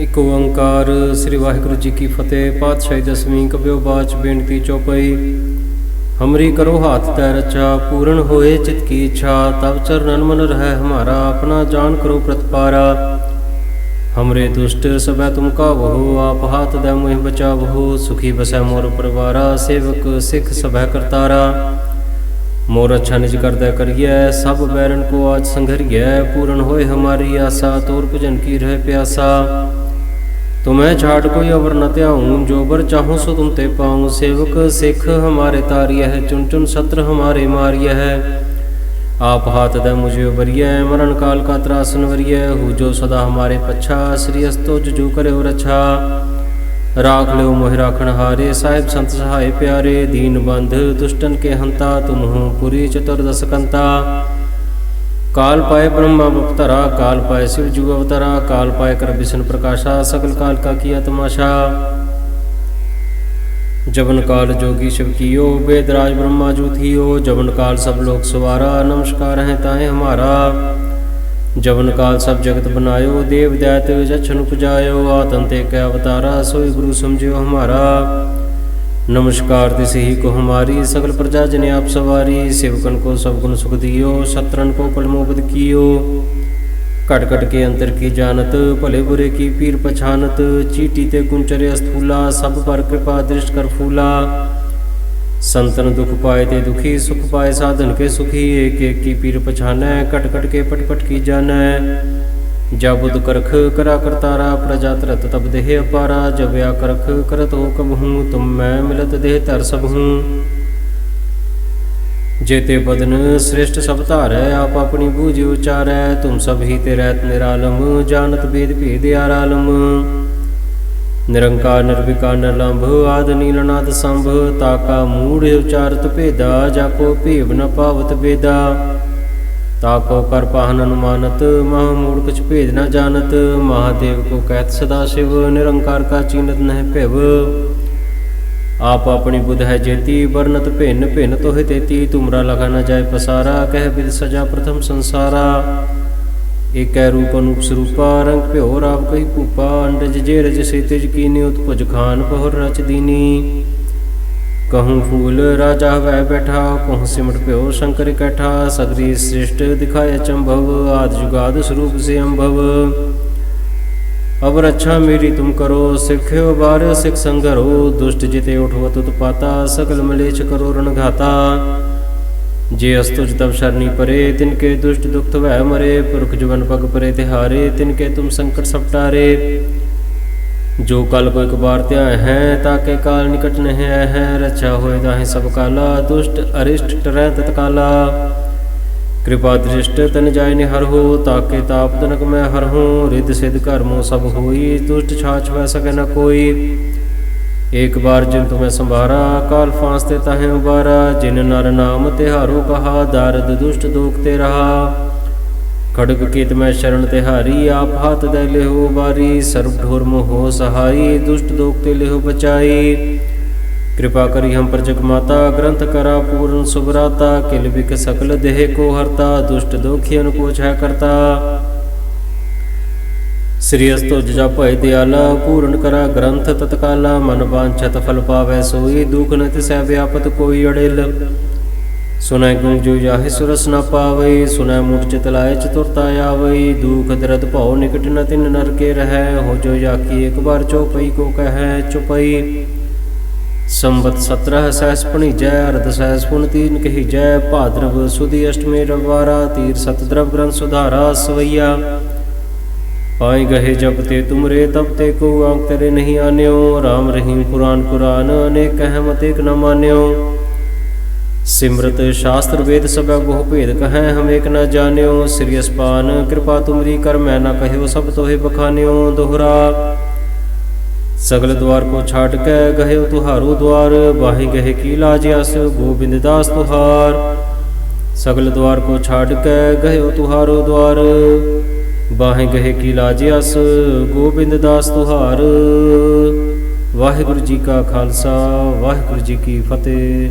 ਇਕ ਓੰਕਾਰ ਸ੍ਰੀ ਵਾਹਿਗੁਰੂ ਜੀ ਕੀ ਫਤਿਹ, ਪਾਤਸ਼ਾਹੀ ਦਸਵੀਂ ਕਬਿਓ ਬਾਚ ਬੇਨਤੀ ਚੌਪਈ। ਹਮਰੀ ਕਰੋ ਹਾਥ ਤੈ ਰਚਾ, ਪੂਰਨ ਹੋਏ ਚਿਤ ਕੀ ਇੱਛਾ ਤਬ ਚਰਨਨ ਮਨ ਰਹਿ ਹਮਾਰਾ, ਆਪਣਾ ਜਾਨ ਕਰੋ ਪ੍ਰਤਪਾਰਾ। ਹਮਰੇ ਦੁਸ਼ਟ ਸਭੈ ਤੁਮ ਕਾਵਹੋ ਆਪ ਹਾਥ ਦੈ ਮੋਹਿ ਬਚਾਵਹੋ, ਸੁਖੀ ਬਸੈ ਮੋਰ ਪਰਵਾਰਾ, ਸੇਵਕ ਸਿੱਖ ਸਭੈ ਕਰਤਾਰਾ। ਮੋਰ ਅੱਛਾ ਨਿਜ ਕਰਦਾ ਕਰੀਐ, ਸਭ ਬੈਰਨ ਕੋ ਆਜ ਸੰਘਰੀਐ, ਪੂਰਨ ਹੋਏ ਹਮਾਰੀ ਆਸਾ, ਤੋਰ ਭਜਨ ਕੀ ਰਹਿ ਪਿਆਸਾ। ਤੁਮੈ ਛਾੜ ਕੋਈ ਅਵਰ ਨ ਧਿਆਉ ਜੋ ਬਰ ਚਾਹੂੰ ਸੋ ਤੁਮ ਤੇ ਪਾਉ ਸੇਵਕ, ਸਿੱਖ ਹਮਾਰੇ ਤਾਰੀਐ ਹੈ ਚੁਨ ਚੁਨ ਸਤਰ ਹਮਾਰੇ ਮਾਰੀਐ। ਹੈ ਆਪ ਹਾਥ ਦੇ ਮੁਝੇ ਉਬਰੀਐ ਮਰਨ ਕਾਲ ਕਾ ਤਰਾਸਨ ਵਰੀਐ। ਹੂ ਜੋ ਸਦਾ ਹਮਾਰੇ ਪਛਾ, ਸ੍ਰੀ ਅਸਤੋ ਜੋ ਕਰਿਓ ਰਛਾ। ਰਾਖ ਲਿਓ ਮੋਹਿ ਰਾਖਣ ਹਾਰੇ, ਸਾਹਿਬ ਸੰਤ ਸਹਾਏ ਪਿਆਰੇ। ਦੀਨ ਬੰਧ ਦੁਸ਼ਟਨ ਕੇ ਹੰਤਾ, ਤੁਮ ਹੋ ਪੁਰੀ ਚਤੁਰਦਸ ਕਾਲ ਪਾਏ ਬ੍ਰਹਮਾ ਅਵਤਾਰਾ ਕਾਲ ਪਾਏ ਸਿਵ ਜੁਗ ਅਵਤਾਰਾ, ਕਾਲ ਪਾਏ ਕਰ ਵਿਸ਼ਨ ਪ੍ਰਕਾਸ਼ਾ ਸਕਲ ਕਾਲ ਕਾ ਕੀਆ ਤਮਾਸ਼ਾ ਜਵਨ ਕਾਲ ਜੋਗੀ ਸ਼ਿਵ ਕੀਓ ਬੇਦਰਾਜ ਬ੍ਰਹਮਾ ਜੂਥੀਓ ਜਵਨ ਕਾਲ ਸਭ ਲੋਕ ਸਵਾਰਾ, ਨਮਸਕਾਰ ਹੈ ਤਾਏ ਹਮਾਰਾ। ਜਵਨ ਕਾਲ ਸਭ ਜਗਤ ਬਨਾਇਓ, ਦੇਵ ਦਇਤ ਜਛਨ ਪੁਜਾਇਓ, ਆਤਮ ਤੇ ਕੈ ਅਵਤਾਰਾ, ਸੋਈ ਗੁਰੂ ਸਮਝਿਓ ਹਮਾਰਾ। नमस्कार तिसे ही को हमारी सकल प्रजा जने आप सवारी सेवकन को सब गुण सुख दियो शत्रन को पलमोबद कियो कट कट के अंतर की जानत भले बुरे की पीर पछानत चीटी ते कुंचरे स्थूला सब पर कृपा दृष्ट कर फूला संतन दुख पाए ते दुखी सुख पाए साधन के सुखी एक एक की पीर पछानै कट कट के पट पट की जानै ਜਾਬੁਦ ਕਰਖ ਕਰਾ ਕਰਤਾਰਾ ਪ੍ਰਜਾ ਤਰਤ ਤਬ ਦੇਹ ਅਪਾਰਾ ਜਬਿਆ ਕਰਖ ਕਰਤ ਹੁਕਮ ਹੂੰ ਤੁਮ ਮੈਂ ਮਿਲਤ ਦੇਹ ਧਰ ਸਭ। ਜੇਤੇ ਬਦਨ ਸ੍ਰਿਸ਼ਟ ਸਭ ਧਾਰੈ, ਆਪ ਆਪਣੀ ਬੂਝ ਉਚਾਰੈ, ਤੁਮ ਸਭ ਹੀ ਤੇ ਰਹਿਤ ਨਿਰਾਲਮ, ਜਾਣਤ ਬੇਦ ਭੇਦ ਆਰਾਲਮ। ਨਿਰੰਕਾਰ ਨਿਰਵਿਕਾਰ ਨਿਰਲੰਭ, ਆਦ ਨੀਲਨਾਦ ਸੰਭ ਤਾਕਾ ਮੂੜ ਉਚਾਰਤ ਭੇਦਾ ਜਾ ਕੋ ਭੇਵ ਨ ਪਾਵਤ ਬੇਦਾ। ਤਾਕੋ ਕਰ ਪਾਹਨ ਅਨੁਮਾਨਤ, ਮਹਾ ਮੂਰਖ ਚ ਭੇਦ ਨਾ ਜਾਣਤ, ਮਹਾਦੇਵ ਕੋ ਕਹਿਤ ਸਦਾ ਸਿਵ, ਨਿਰੰਕਾਰ ਕਾ ਚੀਨਤ ਨਹਿ ਭਿਵ। ਆਪ ਆਪਣੀ ਬੁਧ ਹੈ ਜੇਤੀ, ਵਰਨਤ ਭਿੰਨ ਭਿੰਨ ਤੋਹਿ ਤੇਤੀ, ਤੁਮਰਾ ਲਗਾ ਨਾ ਜਾਏ ਪਸਾਰਾ, ਕਹਿ ਬਿਦ ਸਜਾ ਪ੍ਰਥਮ ਸੰਸਾਰਾ। ਏਕੈ ਰੂਪ ਅਨੂਪ ਸਰੂਪਾ, ਰੰਗ ਭਿਓ ਰਾਵ ਕਈ ਕੂਪਾ ਅੰਡਜ ਜੇ ਰਜ ਸੇ ਤਿਜ ਕੀਨੀ ਉਤ ਭੁਜ ਖਾਨ, ਪਹੁਰ ਰਚ ਦੀਨੀ। कहूँ फूल राजा वह बैठा कहूँ सिमट प्यो शंकर कैठा सगरी श्रेष्ठ दिखाए चंभव आद जुगाद स्वरूप से अम्भव अब रक्षा मेरी तुम करो सिख्यो बार सिख संगरो दुष्ट जिते उठवत उत्पाता सकल मलेच करो रण घाता जे अस्तुज तब शरणी परे तिनके दुष्ट दुख वह मरे पुरख जुबन पग परे तिहारे तिनके तुम संकट सपटारे ਜੋ ਕਲ ਕੋ ਇੱਕ ਬਾਰ ਧਿਆਇ ਹੈ, ਤਾਂ ਕਿ ਕਾਲ ਨਿਕਟ ਨਹੀਂ ਆਇ ਹੈ ਰਚਾ ਹੋਏ ਦਾਹੇ ਸਭ ਕਾਲਾ, ਦੁਸ਼ਟ, ਅਰਿਸ਼ਟ ਟਰੈ ਤਤਕਾਲਾ। ਕਿਰਪਾ ਦ੍ਰਿਸ਼ਟ ਤਨ ਜਾਇ ਨੇ ਹਰ ਹੋ ਤਾਕੇ ਤਾਪ ਤਨਕ ਮੈਂ ਹਰ ਹੂੰ, ਰਿੱਧ ਸਿਧ ਕਰਮੋ ਸਭ ਹੋਈ, ਦੁਸ਼ਟ ਛਾਛ ਵੈ ਸਕੈ ਨ ਕੋਈ। ਏਕ ਬਾਰ ਜਿਨ ਤੁਮੈ ਸੰਭਾਰਾ, ਕਾਲ ਫਾਂਸ ਤੇ ਤਾਹੇ ਉਬਾਰਾ, ਜਿਨ ਨਰ ਨਾਮ ਤੇ ਹਾਰੂ ਕਹਾ, ਦਰਦ ਦੁਸ਼ਟ ਦੋਖ ਤੇ ਰਹਾ। खड़ग कीत में शरण तिहारी आप हाथ दे ले हो बारी सर्व ढोर हो सहाई दुष्ट दोखते ले हो बचाई कृपा करी हम पर जग माता ग्रंथ करा पूर्ण सुभराता किल बिक सकल देह को हरता दुष्ट दोखियन को छह करता श्री अस्तो जजा भय दयाला पूर्ण करा ग्रंथ तत्काला मन वांछत फल पावै सोई दुख न तिसै व्यापत कोई अड़ेल ਸੁਨੈ ਗੁਣ ਜੋ ਜਾਹੇ ਸੁਰਸ ਨ ਪਾਵਈ ਸੁਨੈ ਮੁਟ ਚਿਤ ਲਾਏ ਚਤੁਰਤਾ ਆਵਈ, ਦੂਖ ਦਰਦ ਭਉ ਨਿਕਟ ਨ ਤਿਨ ਨਰਕੇ ਰਹੈ, ਹੋ ਜੋ ਜਾਕੀ ਇੱਕ ਬਾਰ ਚੋਪਈ ਕੋ ਕਹੈ ਚੁਪਈ। ਸੰਬਤ 17 ਸਹਿਸ ਭਣੀਜੈ, ਅਰਧ ਸਹਿਸ ਪੁਨ ਤੀਨ ਕਹੀਜੈ, ਭਾਦਰਵ ਸੁਦੀ ਅਸ਼ਟਮੇ ਰਵਾਰਾ ਤੀਰ ਸਤ ਦਰਵ ਗ੍ਰੰਥ ਸੁਧਾਰਾ ਸਵਈਆ। ਪਾਈ ਗਹੇ ਜਬ ਤੇ ਤੁਮਰੇ ਤਬ ਤੇ ਕੋ ਆਂਕ ਤੇਰੇ ਨਹੀਂ ਆਨਿਓ RAM ਰਹੀਮ ਕੁਰਾਨ ਕੁਰਾਨ ਅਨੇਕ ਕਹਿ ਮਤੇਕ ਨ ਮਾਨਿਓ। ਸਿਮਰਤ ਸ਼ਾਸਤਰ ਵੇਦ ਸਭੈ ਬਹੁ ਭੇਦ ਕਹੈ, ਹਮ ਏਕ ਨ ਜਾਣਿਓ, ਸ੍ਰੀ ਅਸਪਾਨ ਕਿਰਪਾ ਤੁਮਰੀ ਕਰ, ਮੈਂ ਨਾ ਕਹਿਓ ਸਭ ਤੋਹੇ ਬਖਾਨਿਓ, ਦੁਹਰਾ। ਸਗਲ ਦਵਾਰ ਕੋ ਛਾਟ ਕੇ, ਗਹਿਓ ਤੁਹਾਰੂ ਦਵਾਰ, ਬਾਹੀ ਗਹਿ ਕੀ ਲਾਜਿਆਸ ਗੋਬਿੰਦ ਦਾਸ ਤੁਹਾਰ। ਸਗਲ ਦਵਾਰ ਕੋ ਛਾਟ ਕੇ, ਗਹਿਓ ਤੁਹਾਰੂ ਦਵਾਰ, ਬਾਹੀ ਗਹਿ ਕੀ ਲਾਜਿਆਸ ਗੋਬਿੰਦ ਦਾਸ ਤੁਹਾਰ। ਵਾਹਿਗੁਰੂ ਜੀ ਕਾ ਖਾਲਸਾ, ਵਾਹਿਗੁਰੂ ਜੀ ਕੀ ਫਤਿਹ।